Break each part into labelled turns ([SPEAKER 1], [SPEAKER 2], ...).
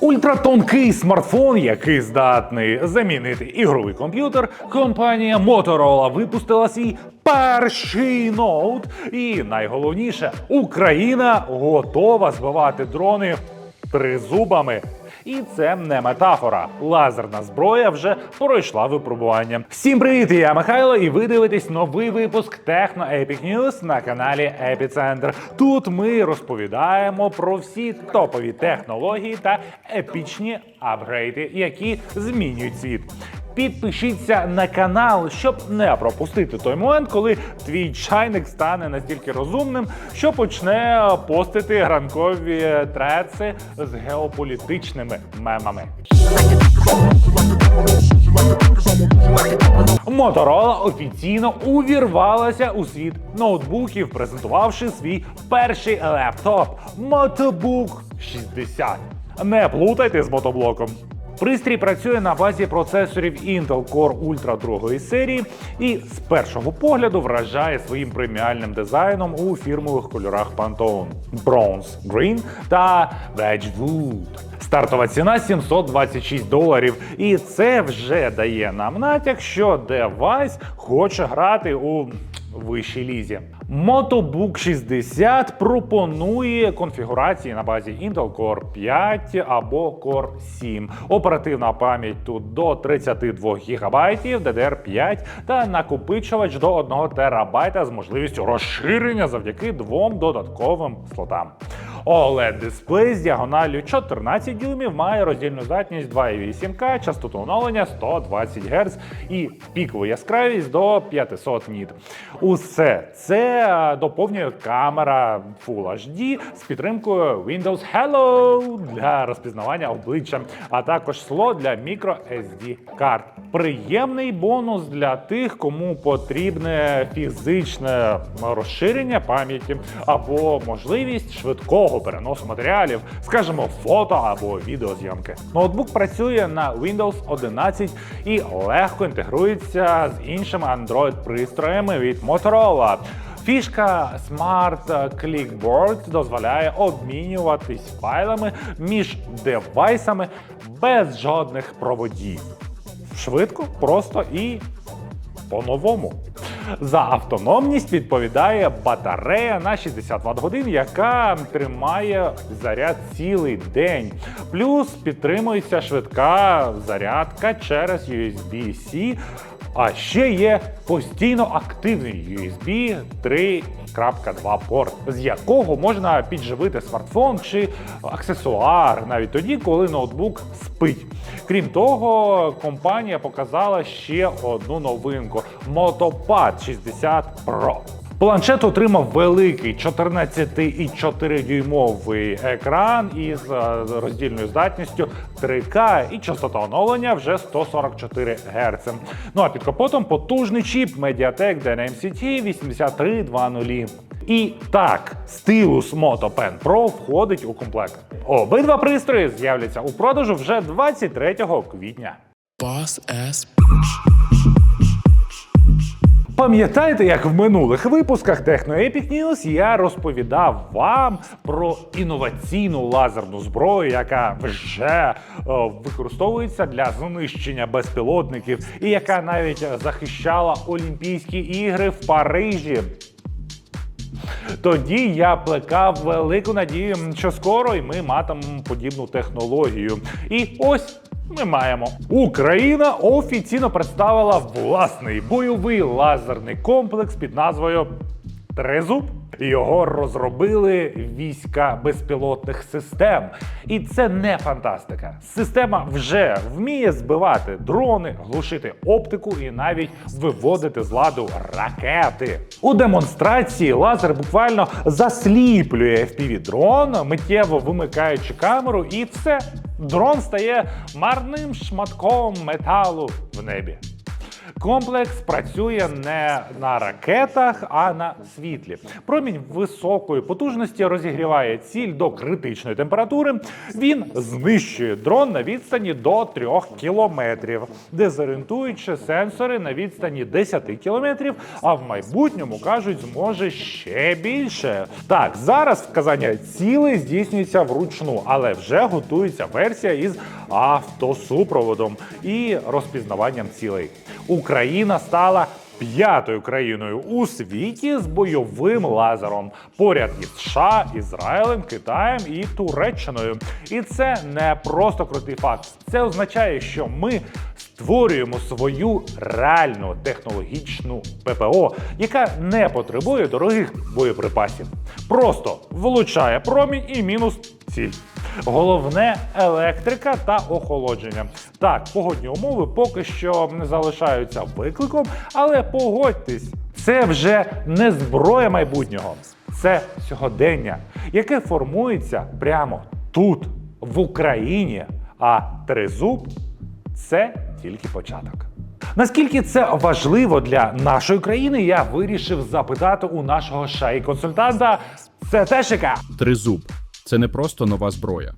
[SPEAKER 1] Ультратонкий смартфон, який здатний замінити ігровий комп'ютер, компанія Motorola випустила свій перший ноут. І найголовніше, Україна готова збивати дрони тризубами. І це не метафора. Лазерна зброя вже пройшла випробування. Всім привіт! Я Михайло, і ви дивитесь новий випуск Техно Epic News на каналі Епіцентр. Тут ми розповідаємо про всі топові технології та епічні апгрейди, які змінюють світ. Підпишіться на канал, щоб не пропустити той момент, коли твій чайник стане настільки розумним, що почне постити ранкові треці з геополітичними мемами. Motorola офіційно увірвалася у світ ноутбуків, презентувавши свій перший лептоп Motobook 60. Не плутайте з мотоблоком. Пристрій працює на базі процесорів Intel Core Ultra другої серії і з першого погляду вражає своїм преміальним дизайном у фірмових кольорах Pantone Bronze Green та Wedgwood. Стартова ціна 726 доларів, і це вже дає нам натяк, що девайс хоче грати у вищій лізі. Motobook 60 пропонує конфігурації на базі Intel Core 5 або Core 7. Оперативна пам'ять тут до 32 ГБ, DDR5 та накопичувач до 1 ТБ з можливістю розширення завдяки двом додатковим слотам. Oled дисплей з діагоналлю 14 дюймів має роздільну здатність 2,8К, частоту оновлення 120 Гц і пікову яскравість до 500 ніт. Усе це доповнює камера Full HD з підтримкою Windows Hello для розпізнавання обличчя, а також слот для micro SD карт. Приємний бонус для тих, кому потрібне фізичне розширення пам'яті або можливість швидкого переносу матеріалів, скажімо, фото або відеозйомки. Ноутбук працює на Windows 11 і легко інтегрується з іншими Android-пристроями від Motorola. Фішка Smart Clickboard дозволяє обмінюватись файлами між девайсами без жодних проводів. Швидко, просто і по-новому. За автономність відповідає батарея на 60 Вт годин, яка тримає заряд цілий день. Плюс підтримується швидка зарядка через USB-C. А ще є постійно активний USB 3.2 порт, з якого можна підживити смартфон чи аксесуар навіть тоді, коли ноутбук спить. Крім того, компанія показала ще одну новинку Motopad 60 Pro. Планшет отримав великий 14,4 дюймовий екран із е, роздільною здатністю 3К і частота оновлення вже 144 Гц. Ну а під капотом потужний чіп Mediatek DNMCT 8320. І так, стилус Moto Pen Pro входить у комплект. Обидва пристрої з'являться у продажу вже 23 квітня.
[SPEAKER 2] Boss ass.
[SPEAKER 1] Пам'ятаєте, як в минулих випусках Techno Epic News я розповідав вам про інноваційну лазерну зброю, яка вже е, використовується для знищення безпілотників, і яка навіть захищала Олімпійські ігри в Парижі. Тоді я плекав велику надію, що скоро ми матимемо подібну технологію. І ось. Ми маємо Україна офіційно представила власний бойовий лазерний комплекс під назвою Трезуб. Його розробили війська безпілотних систем. І це не фантастика. Система вже вміє збивати дрони, глушити оптику і навіть виводити з ладу ракети. У демонстрації лазер буквально засліплює FPV-дрон, миттєво вимикаючи камеру, і все. Дрон стає марним шматком металу в небі. Комплекс працює не на ракетах, а на світлі. Промінь високої потужності розігріває ціль до критичної температури. Він знищує дрон на відстані до 3 кілометрів, дезорієнтуючи сенсори на відстані 10 кілометрів, а в майбутньому кажуть, зможе ще більше. Так, зараз вказання цілей здійснюється вручну, але вже готується версія із автосупроводом і розпізнаванням цілей. Україна стала п'ятою країною у світі з бойовим лазером поряд із США, Ізраїлем, Китаєм і Туреччиною. І це не просто крутий факт. Це означає, що ми створюємо свою реальну технологічну ППО, яка не потребує дорогих боєприпасів. Просто влучає промінь і мінус ціль. Головне електрика та охолодження. Так, погодні умови поки що не залишаються викликом, але погодьтесь, це вже не зброя майбутнього, це сьогодення, яке формується прямо тут, в Україні. А тризуб це тільки початок. Наскільки це важливо для нашої країни, я вирішив запитати у нашого шай-консультанта Цетешика.
[SPEAKER 3] Тризуб це не просто нова зброя,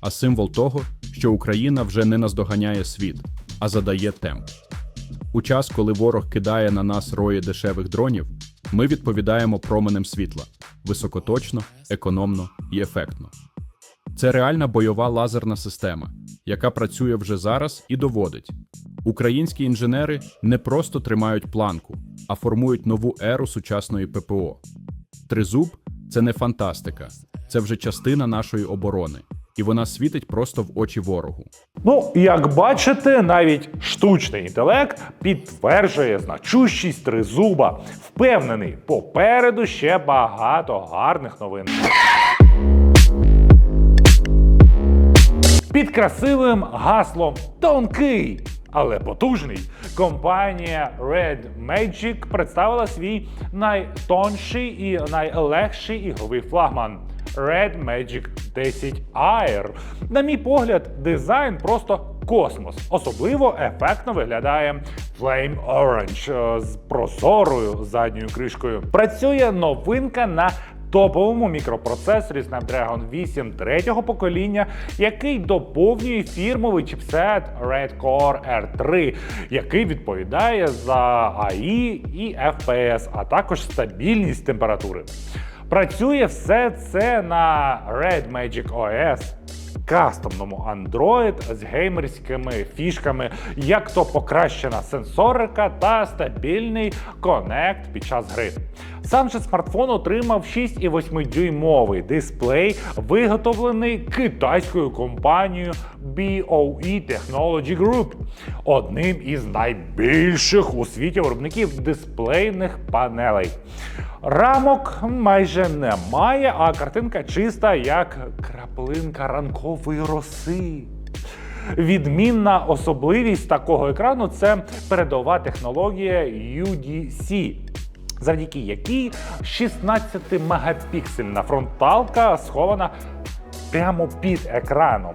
[SPEAKER 3] а символ того, що Україна вже не наздоганяє світ, а задає темп. У час, коли ворог кидає на нас рої дешевих дронів, ми відповідаємо променем світла високоточно, економно і ефектно. Це реальна бойова лазерна система, яка працює вже зараз і доводить. Українські інженери не просто тримають планку, а формують нову еру сучасної ППО. Тризуб це не фантастика, це вже частина нашої оборони, і вона світить просто в очі ворогу.
[SPEAKER 1] Ну, як бачите, навіть штучний інтелект підтверджує значущість тризуба. Впевнений, попереду ще багато гарних новин. Під красивим гаслом тонкий. Але потужний компанія Red Magic представила свій найтонший і найлегший ігровий флагман Red Magic 10 Air. На мій погляд, дизайн просто космос. Особливо ефектно виглядає Flame Orange е, з прозорою задньою кришкою. Працює новинка на топовому мікропроцесорі Snapdragon 8 третього покоління, який доповнює фірмовий чіпсет Redcore R3, який відповідає за AI і FPS, а також стабільність температури. Працює все це на Red Magic OS, кастомному Android з геймерськими фішками, як то покращена сенсорика та стабільний конект під час гри. Сам же смартфон отримав 6,8 дюймовий дисплей, виготовлений китайською компанією BOE Technology Group, одним із найбільших у світі виробників дисплейних панелей. Рамок майже немає, а картинка чиста, як краплинка ранкової роси. Відмінна особливість такого екрану це передова технологія UDC, завдяки якій 16-мегапіксельна фронталка схована прямо під екраном.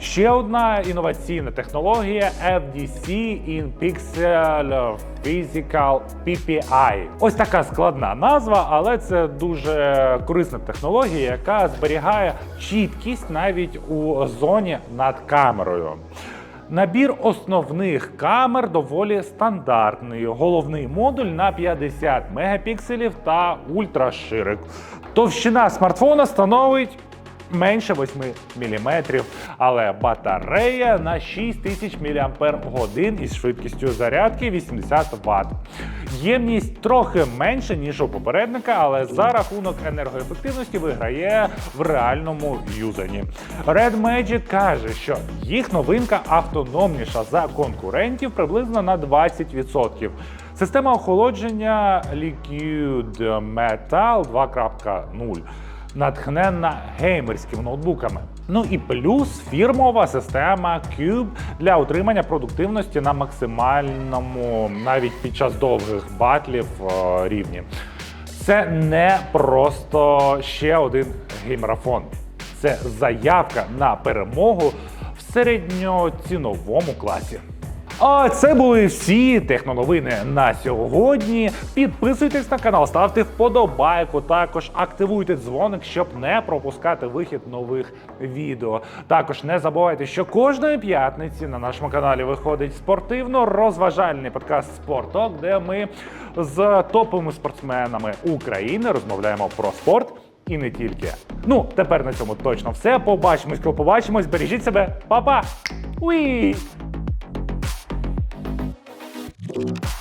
[SPEAKER 1] Ще одна інноваційна технологія FDC in Pixel Physical PPI. Ось така складна назва, але це дуже корисна технологія, яка зберігає чіткість навіть у зоні над камерою. Набір основних камер доволі стандартний. Головний модуль на 50 мегапікселів та ультраширик. Товщина смартфона становить менше 8 мм, але батарея на 6000 мАч із швидкістю зарядки 80 Вт. Ємність трохи менше, ніж у попередника, але за рахунок енергоефективності виграє в реальному юзанні. Red Magic каже, що їх новинка автономніша за конкурентів приблизно на 20%. Система охолодження Liquid Metal 2.0 натхненна геймерськими ноутбуками. Ну і плюс фірмова система Cube для утримання продуктивності на максимальному, навіть під час довгих батлів е, рівні. Це не просто ще один геймарафон. Це заявка на перемогу в середньоціновому класі. А це були всі техноновини на сьогодні. Підписуйтесь на канал, ставте вподобайку. Також активуйте дзвоник, щоб не пропускати вихід нових відео. Також не забувайте, що кожної п'ятниці на нашому каналі виходить спортивно-розважальний подкаст Спорток, де ми з топовими спортсменами України розмовляємо про спорт. І не тільки. Ну, тепер на цьому точно все. Побачимось, коли побачимось. Бережіть себе, Па-па! You.